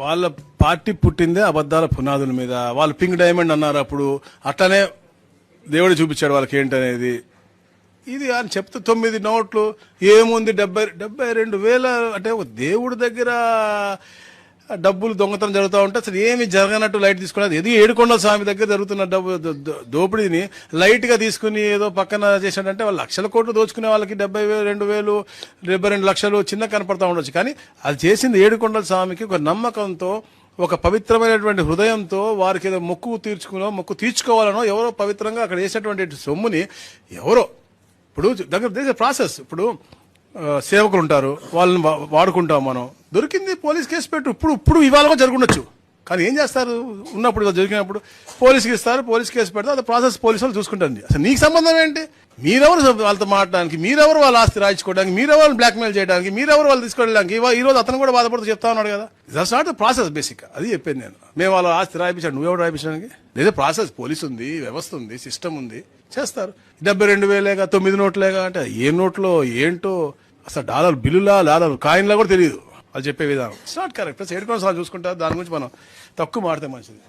వాళ్ళ పార్టీ పుట్టిందే అబద్ధాల పునాదుల మీద. వాళ్ళు పింక్ డైమండ్ అన్నారు అప్పుడు. అట్లనే దేవుడు చూపించాడు వాళ్ళకి ఏంటనేది. ఇది అని చెప్తే తొమ్మిది నోట్లు ఏముంది డెబ్బై డెబ్బై రెండు వేల అంటే ఒక దేవుడి దగ్గర డబ్బులు దొంగతనం జరుగుతూ ఉంటే అసలు ఏమి జరగనట్టు లైట్ తీసుకున్నది ఏది ఏడుకొండల స్వామి దగ్గర జరుగుతున్న డబ్బు దోపిడీని లైట్గా తీసుకుని ఏదో పక్కన చేశాడంటే వాళ్ళు లక్షల కోట్లు దోచుకునే వాళ్ళకి డెబ్బై వేలు రెండు వేలు డెబ్బై రెండు లక్షలు చిన్న కనపడతా ఉండొచ్చు. కానీ అది చేసింది ఏడుకొండల స్వామికి ఒక నమ్మకంతో ఒక పవిత్రమైనటువంటి హృదయంతో వారికి ఏదో మొక్కు తీర్చుకునో మొక్కు తీర్చుకోవాలనో ఎవరో పవిత్రంగా అక్కడ చేసేటువంటి సొమ్ముని ఎవరో ఇప్పుడు దగ్గర దేశ ప్రాసెస్ ఇప్పుడు సేవకులు ఉంటారు వాళ్ళని వా- వాడుకుంటాం మనం. దొరికింది పోలీస్ కేసు పెట్టు. ఇప్పుడు ఇప్పుడు ఇవాళ కూడా జరుగుండొచ్చు. కానీ ఏం చేస్తారు? ఉన్నప్పుడు ఇలా జరిగినప్పుడు పోలీస్కి ఇస్తారు పోలీస్ కేసు పెడితే అది ప్రాసెస్ పోలీసు వాళ్ళు చూసుకుంటారండి అసలు నీకు సంబంధం ఏంటి? మీరెవరు వాళ్ళతో మాట్లాడడానికి? మీరెవరు వాళ్ళ ఆస్తి రాయించుకోవడానికి? మీరెవరు బ్లాక్మెయిల్ చేయడానికి? మీరెవరు వాళ్ళు తీసుకెళ్ళడానికి? ఇవా- ఈ రోజు అతను కూడా బాధపడుతూ చెప్తా ఉన్నాడు కదా. That's not the process basic అది చెప్పాను నేను. మేము వాళ్ళ ఆస్తి రాయించాడు నువ్వెవరు రాయించడానికి లేదా ప్రాసెస్ పోలీస్ ఉంది వ్యవస్థ ఉంది సిస్టమ్ ఉంది. చేస్తారు. డెబ్బై రెండు వేలేగా తొమ్మిది నోట్లేగా అంటే ఏ నోట్లో ఏంటో అసలు డాలర్ బిల్లులా డాలర్ కాయిన్లా కూడా తెలియదు వాళ్ళు చెప్పే విధానం. ఇట్స్ నాట్ కరెక్ట్ ప్లస్ ఏడుకోవడం చూసుకుంటారు దాని గురించి మనం తక్కువ మాడితే మంచిది.